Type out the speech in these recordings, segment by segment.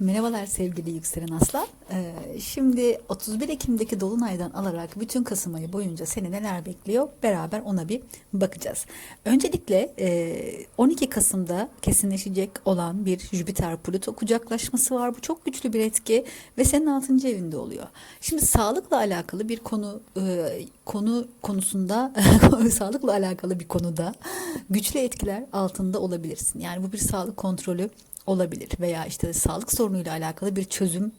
Merhabalar sevgili yükselen aslan. Ee, şimdi 31 Ekim'deki Dolunay'dan alarak bütün Kasım ayı boyunca seni neler bekliyor beraber ona bir bakacağız. Öncelikle e, 12 Kasım'da kesinleşecek olan bir Jüpiter-Plüto kucaklaşması var. Bu çok güçlü bir etki ve senin 6. evinde oluyor. Şimdi sağlıkla alakalı bir konu e, konu konusunda sağlıkla alakalı bir konuda güçlü etkiler altında olabilirsin. Yani bu bir sağlık kontrolü olabilir veya işte sağlık sorunuyla alakalı bir çözüm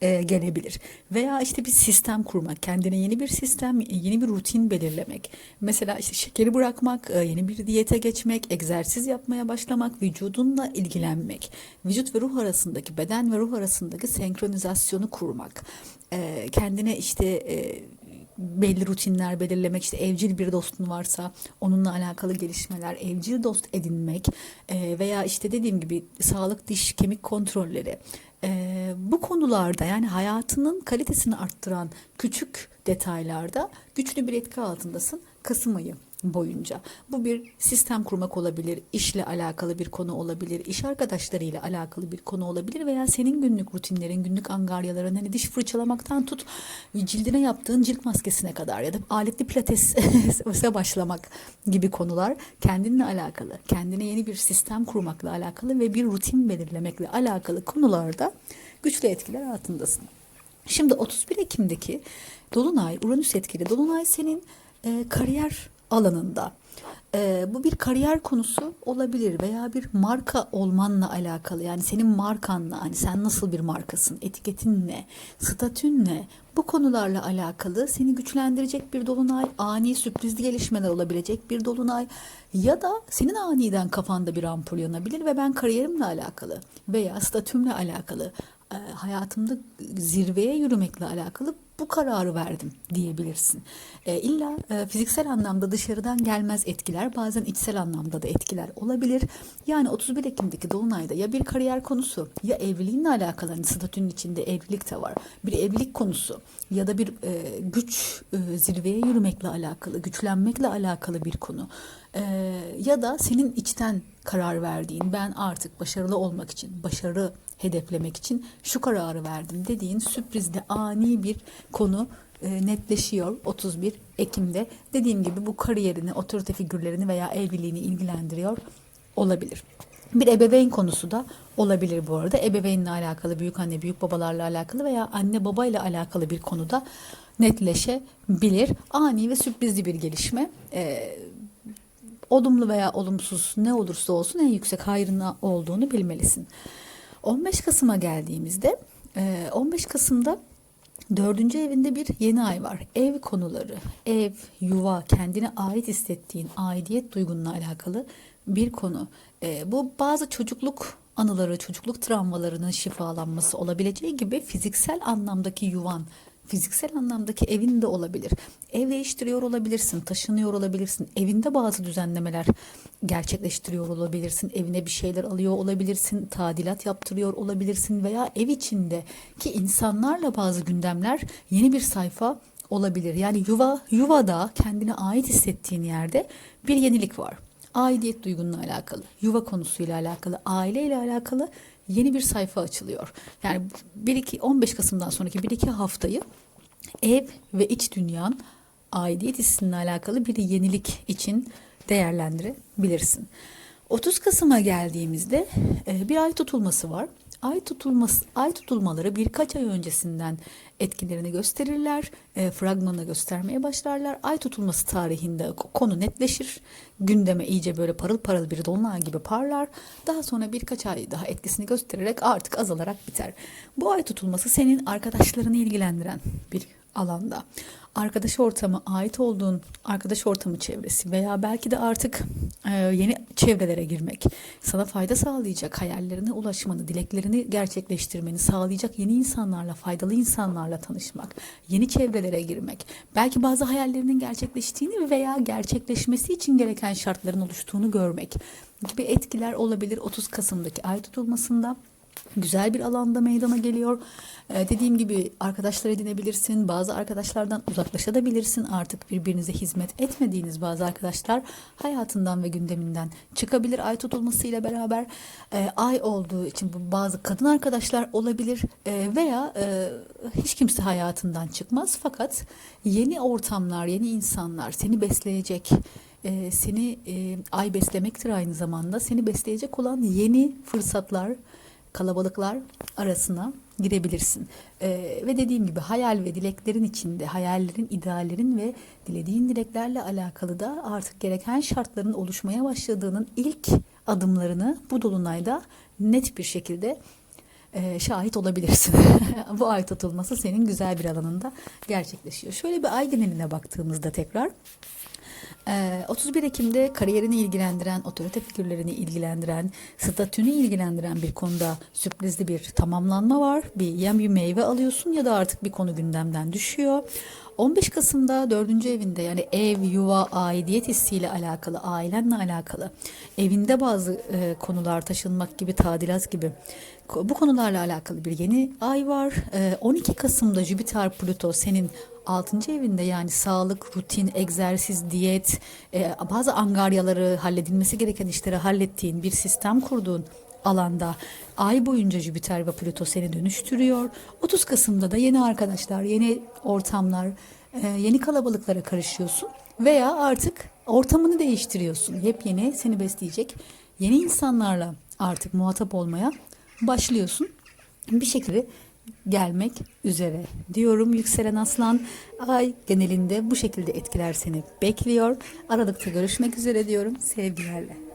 e, gelebilir. Veya işte bir sistem kurmak kendine yeni bir sistem yeni bir rutin belirlemek. Mesela işte şekeri bırakmak e, yeni bir diyete geçmek egzersiz yapmaya başlamak vücudunla ilgilenmek. Vücut ve ruh arasındaki beden ve ruh arasındaki senkronizasyonu kurmak. E, kendine işte e, belli rutinler belirlemek işte evcil bir dostun varsa onunla alakalı gelişmeler evcil dost edinmek e, veya işte dediğim gibi sağlık diş kemik kontrolleri e, bu konularda yani hayatının kalitesini arttıran küçük detaylarda güçlü bir etki altındasın Kasım ayı boyunca. Bu bir sistem kurmak olabilir, işle alakalı bir konu olabilir, iş arkadaşlarıyla alakalı bir konu olabilir veya senin günlük rutinlerin, günlük angaryaların hani diş fırçalamaktan tut cildine yaptığın cilt maskesine kadar ya da aletli pilatese başlamak gibi konular kendinle alakalı, kendine yeni bir sistem kurmakla alakalı ve bir rutin belirlemekle alakalı konularda güçlü etkiler altındasın. Şimdi 31 Ekim'deki Dolunay, Uranüs etkili Dolunay senin e, kariyer alanında. E, bu bir kariyer konusu olabilir veya bir marka olmanla alakalı. Yani senin markanla, hani sen nasıl bir markasın, etiketin ne, statün ne, bu konularla alakalı seni güçlendirecek bir dolunay, ani sürprizli gelişmeler olabilecek bir dolunay ya da senin aniden kafanda bir ampul yanabilir ve ben kariyerimle alakalı veya statümle alakalı e, hayatımda zirveye yürümekle alakalı bu kararı verdim diyebilirsin. E, illa e, fiziksel anlamda dışarıdan gelmez etkiler bazen içsel anlamda da etkiler olabilir. Yani 31 Ekim'deki Dolunay'da ya bir kariyer konusu ya evliliğinle alakalı hani statünün içinde evlilik de var. Bir evlilik konusu ya da bir e, güç e, zirveye yürümekle alakalı, güçlenmekle alakalı bir konu. E, ya da senin içten karar verdiğin ben artık başarılı olmak için, başarı hedeflemek için şu kararı verdim dediğin sürprizde ani bir konu e, netleşiyor 31 Ekim'de. Dediğim gibi bu kariyerini, otorite figürlerini veya evliliğini ilgilendiriyor olabilir. Bir ebeveyn konusu da olabilir bu arada. Ebeveynle alakalı, büyük anne, büyük babalarla alakalı veya anne babayla alakalı bir konuda netleşebilir. Ani ve sürprizli bir gelişme. Ee, olumlu veya olumsuz ne olursa olsun en yüksek hayrına olduğunu bilmelisin. 15 Kasım'a geldiğimizde 15 Kasım'da dördüncü evinde bir yeni ay var. Ev konuları, ev, yuva, kendine ait hissettiğin aidiyet duygunla alakalı bir konu. Bu bazı çocukluk anıları, çocukluk travmalarının şifalanması olabileceği gibi fiziksel anlamdaki yuvan, fiziksel anlamdaki evin de olabilir. Ev değiştiriyor olabilirsin, taşınıyor olabilirsin. Evinde bazı düzenlemeler gerçekleştiriyor olabilirsin. Evine bir şeyler alıyor olabilirsin, tadilat yaptırıyor olabilirsin veya ev içinde ki insanlarla bazı gündemler yeni bir sayfa olabilir. Yani yuva yuvada kendine ait hissettiğin yerde bir yenilik var. Aidiyet duygunla alakalı, yuva konusuyla alakalı, aileyle alakalı yeni bir sayfa açılıyor. Yani 1 2 15 Kasım'dan sonraki 1 2 haftayı ev ve iç dünyan aidiyet hissinle alakalı bir yenilik için değerlendirebilirsin. 30 Kasım'a geldiğimizde bir ay tutulması var. Ay tutulması, ay tutulmaları birkaç ay öncesinden etkilerini gösterirler, e, fragmanı göstermeye başlarlar. Ay tutulması tarihinde konu netleşir, gündeme iyice böyle parıl parıl bir dolunay gibi parlar. Daha sonra birkaç ay daha etkisini göstererek artık azalarak biter. Bu ay tutulması senin arkadaşlarını ilgilendiren bir alanda. Arkadaş ortamı, ait olduğun arkadaş ortamı çevresi veya belki de artık e, yeni çevrelere girmek, sana fayda sağlayacak, hayallerine ulaşmanı, dileklerini gerçekleştirmeni sağlayacak yeni insanlarla, faydalı insanlarla tanışmak, yeni çevrelere girmek, belki bazı hayallerinin gerçekleştiğini veya gerçekleşmesi için gereken şartların oluştuğunu görmek gibi etkiler olabilir 30 Kasım'daki ay tutulmasında. Güzel bir alanda meydana geliyor. Ee, dediğim gibi arkadaşlar edinebilirsin. Bazı arkadaşlardan uzaklaşabilirsin. Artık birbirinize hizmet etmediğiniz bazı arkadaşlar hayatından ve gündeminden çıkabilir. Ay tutulmasıyla beraber e, ay olduğu için bu bazı kadın arkadaşlar olabilir e, veya e, hiç kimse hayatından çıkmaz. Fakat yeni ortamlar, yeni insanlar seni besleyecek, e, seni e, ay beslemektir aynı zamanda. Seni besleyecek olan yeni fırsatlar, kalabalıklar arasına girebilirsin. Ee, ve dediğim gibi hayal ve dileklerin içinde, hayallerin, ideallerin ve dilediğin dileklerle alakalı da artık gereken şartların oluşmaya başladığının ilk adımlarını bu dolunayda net bir şekilde e, şahit olabilirsin. bu ay tutulması senin güzel bir alanında gerçekleşiyor. Şöyle bir ay geneline baktığımızda tekrar ee, 31 Ekim'de kariyerini ilgilendiren, otorite figürlerini ilgilendiren, statünü ilgilendiren bir konuda sürprizli bir tamamlanma var. Bir ya bir meyve alıyorsun ya da artık bir konu gündemden düşüyor. 15 Kasım'da 4. evinde yani ev, yuva, aidiyet hissiyle alakalı, ailenle alakalı, evinde bazı e, konular taşınmak gibi, tadilat gibi bu konularla alakalı bir yeni ay var. E, 12 Kasım'da Jüpiter, Plüto senin 6. evinde yani sağlık, rutin, egzersiz, diyet, e, bazı angaryaları halledilmesi gereken işleri hallettiğin bir sistem kurduğun alanda ay boyunca Jüpiter ve Plüto seni dönüştürüyor. 30 Kasım'da da yeni arkadaşlar, yeni ortamlar, e, yeni kalabalıklara karışıyorsun veya artık ortamını değiştiriyorsun. Yepyeni seni besleyecek yeni insanlarla artık muhatap olmaya başlıyorsun. Bir şekilde gelmek üzere diyorum yükselen aslan. Ay genelinde bu şekilde etkiler seni bekliyor. Aralıkta görüşmek üzere diyorum. Sevgilerle